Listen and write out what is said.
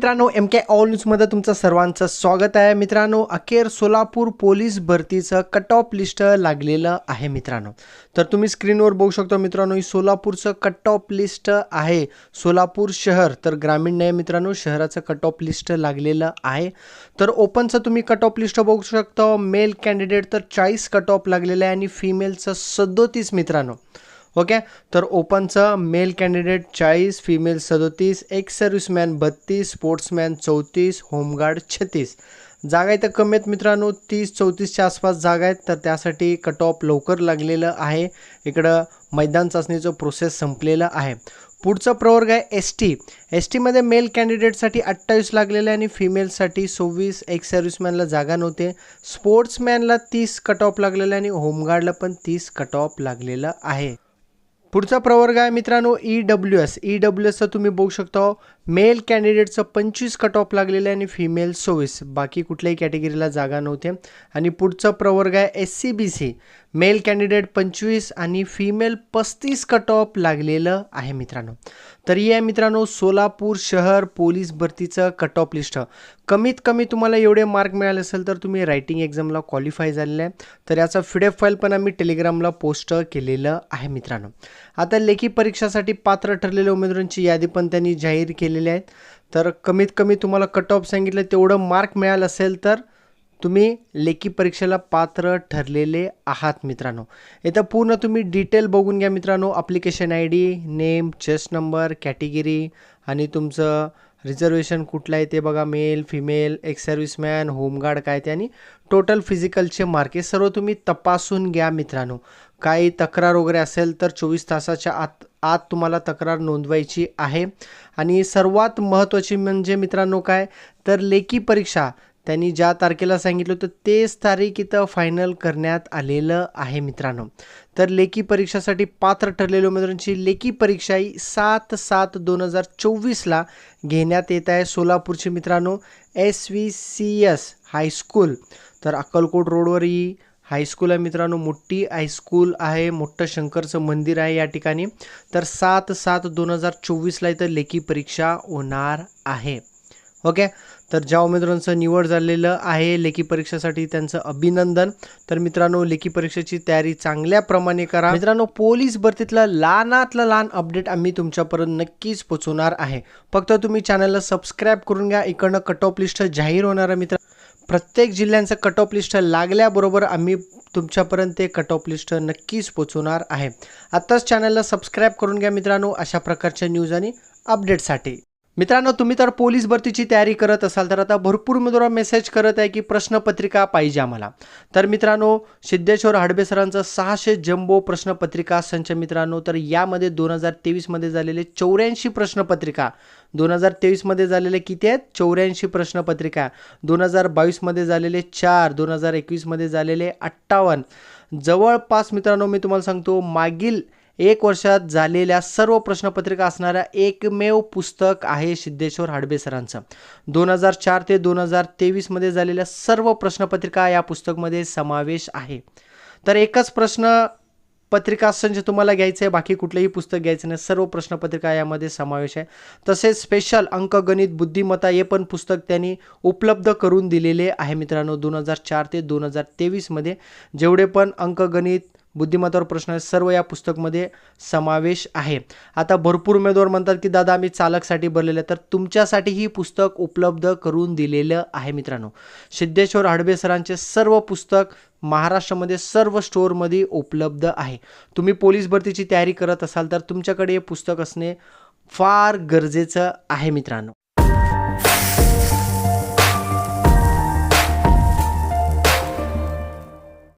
मित्रांनो एम के ऑल न्यूजमध्ये तुमचं सर्वांचं स्वागत आहे. मित्रांनो अखेर सोलापूर पोलीस भरतीचं कट ऑफ लिस्ट लागलेलं आहे मित्रांनो. तर तुम्ही स्क्रीनवर बघू शकता मित्रांनो ही सोलापूरचं कट ऑफ लिस्ट आहे. सोलापूर शहर तर ग्रामीण नाही मित्रांनो शहराचं कट ऑफ लिस्ट लागलेलं आहे. तर ओपनचं तुम्ही कट ऑफ लिस्ट बघू शकता. मेल कॅन्डिडेट तर चाळीस कट ऑफ लागलेलं आहे आणि फिमेलचं सदोतीस मित्रांनो. ओके? तर ओपनचं मेल कॅन्डिडेट चाळीस फिमेल सदोतीस एक्स सर्व्हिसमॅन बत्तीस स्पोर्ट्समॅन चौतीस होमगार्ड छत्तीस. जागा इथं कमी आहेत मित्रांनो तीस चौतीसच्या आसपास जागा आहेत तर त्यासाठी कट ऑफ लवकर लागलेलं आहे. इकडं मैदान चाचणीचं प्रोसेस संपलेलं आहे. पुढचा प्रवर्ग आहे एस टी एस टीमध्ये मेल कॅन्डिडेटसाठी अठ्ठावीस लागलेले आणि फिमेलसाठी सव्वीस एक्स सर्व्हिसमॅनला जागा नव्हते. स्पोर्ट्समॅनला तीस कट ऑफ लागलेलं आणि होमगार्डला पण तीस कट ऑफ लागलेलं आहे. पुढचा प्रवर्ग आहे मित्रांनो E W S E W एसचं तुम्ही बघू शकता हो. मेल कॅन्डिडेटचं पंचवीस कट ऑफ लागलेलं आहे आणि फिमेल सव्वीस. बाकी कुठल्याही कॅटेगरीला जागा नव्हते. आणि पुढचा प्रवर्ग आहे S C B C male candidate पंचवीस आणि फिमेल पस्तीस कट ऑफ लागलेलं आहे मित्रांनो. तर आहे मित्रांनो सोलापूर शहर पोलीस भरतीचं कट ऑफ लिस्ट कमीत कमी तुम्हाला एवढे मार्क मिळाले असेल तर तुम्ही रायटिंग एक्झामला क्वालिफाय झालेलं आहे. तर याचा फिडेफ फाईल पण आम्ही टेलिग्रामला पोस्ट केलेलं आहे मित्रांनो. आता लेखी परीक्षासाठी पात्र ठरलेल्या उमेदवारांची यादी पण त्यांनी जाहीर केली दिलेले आहेत. तर कमीत कमी तुम्हाला कट ऑफ सांगितलं तेवढं मार्क मिळालं असेल तर तुम्ही लेखी परीक्षेला पात्र ठरलेले आहात मित्रांनो. इथं पूर्ण तुम्ही डिटेल बघून घ्या मित्रांनो. Application I D name chest number category आणि तुमचं रिझर्वेशन कुठलं आहे ते बघा male female ex serviceman home guard काय ते आणि टोटल फिजिकलचे मार्क हे सर्व तुम्ही तपासून घ्या मित्रांनो. काही तक्रार वगैरे असेल तर चोवीस तासाच्या आत आत तुम्हाला तक्रार नोंदवायची आहे. आणि सर्वात महत्त्वाची म्हणजे मित्रांनो काय? तर लेखी परीक्षा. त्यांनी ज्या तारखेला सांगितलं होतं तेच तारीख इथं फायनल करण्यात आलेलं आहे मित्रांनो. तर लेखी परीक्षासाठी पात्र ठरलेल्या उमेदवारांची लेखी परीक्षा ही सात सात दोन हजार चोवीसला घेण्यात येत आहे सोलापूरची मित्रांनो S V C S high school तर अक्कलकोट रोडवर ही हायस्कूल आहे मित्रांनो मोठी हायस्कूल आहे मोठं शंकरचं मंदिर आहे या ठिकाणी. तर सात सात दोन हजार चोवीसला इथं लेखी परीक्षा होणार आहे. ओके? तर ज्या उमेदवारांचं निवड झालेलं आहे लेखी परीक्षेसाठी त्यांचं अभिनंदन. तर मित्रांनो लेखी परीक्षेची तयारी चांगल्या प्रमाणे करा. मित्रांनो पोलीस भरतीतला लहानातला लहान अपडेट आम्ही तुमच्यापर्यंत नक्कीच पोचवणार आहे. फक्त तुम्ही चॅनलला सबस्क्राईब करून घ्या. इकडनं कट ऑफ लिस्ट जाहीर होणार आहे मित्र प्रत्येक जिल्ह्यांचं कट ऑफ लिस्ट लागल्याबरोबर आम्ही तुमच्यापर्यंत ते कट ऑफ लिस्ट नक्कीच पोचवणार आहे. आत्ताच चॅनलला सबस्क्राईब करून घ्या मित्रांनो अशा प्रकारच्या न्यूज आणि अपडेटसाठी मित्रांनो तुम्ही तर पोलीस भरतीची तयारी करत असाल तर आता भरपूर उमेदवार मेसेज करत आहे की प्रश्नपत्रिका पाहिजे आम्हाला. तर मित्रांनो सिद्धेश्वर हडबे सरांचं सहाशे जम्बो प्रश्नपत्रिका संच मित्रांनो तर यामध्ये दोन हजार तेवीसमध्ये झालेले चौऱ्याऐंशी प्रश्नपत्रिका. दोन हजार तेवीसमध्ये झालेले किती आहेत? चौऱ्याऐंशी प्रश्नपत्रिका. दोन हजार बावीसमध्ये झालेले चार दोन हजार एकवीसमध्ये झालेले अठ्ठावन्न. जवळपास मित्रांनो मी तुम्हाला सांगतो मागील एक वर्षात झालेल्या सर्व प्रश्नपत्रिका असणाऱ्या एकमेव पुस्तक आहे सिद्धेश्वर हाडबे सरांचं. दोन हजार चार ते दोन हजार तेवीसमध्ये झालेल्या सर्व प्रश्नपत्रिका या पुस्तकमध्ये समावेश आहे. तर एकच प्रश्न पत्रिका संच तुम्हाला घ्यायचं आहे बाकी कुठलंही पुस्तक घ्यायचं नाही सर्व प्रश्नपत्रिका यामध्ये समावेश आहे. तसेच स्पेशल अंकगणित बुद्धिमत्ता हे पण पुस्तक त्यांनी उपलब्ध करून दिलेले आहे मित्रांनो दोन हजार चार ते दोन हजार तेवीसमध्ये जेवढे पण अंकगणित बुद्धिमत्तावर प्रश्न सर्व या पुस्तकमध्ये समावेश आहे. आता भरपूर उमेदवार म्हणतात की दादा आम्ही चालकसाठी भरलेलं आहे. तर तुमच्यासाठी ही पुस्तक उपलब्ध करून दिलेलं आहे मित्रांनो. सिद्धेश्वर हडबे सरांचे सर्व पुस्तक महाराष्ट्रामध्ये सर्व स्टोअरमध्ये उपलब्ध आहे. तुम्ही पोलीस भरतीची तयारी करत असाल तर तुमच्याकडे हे पुस्तक असणे फार गरजेचं आहे मित्रांनो.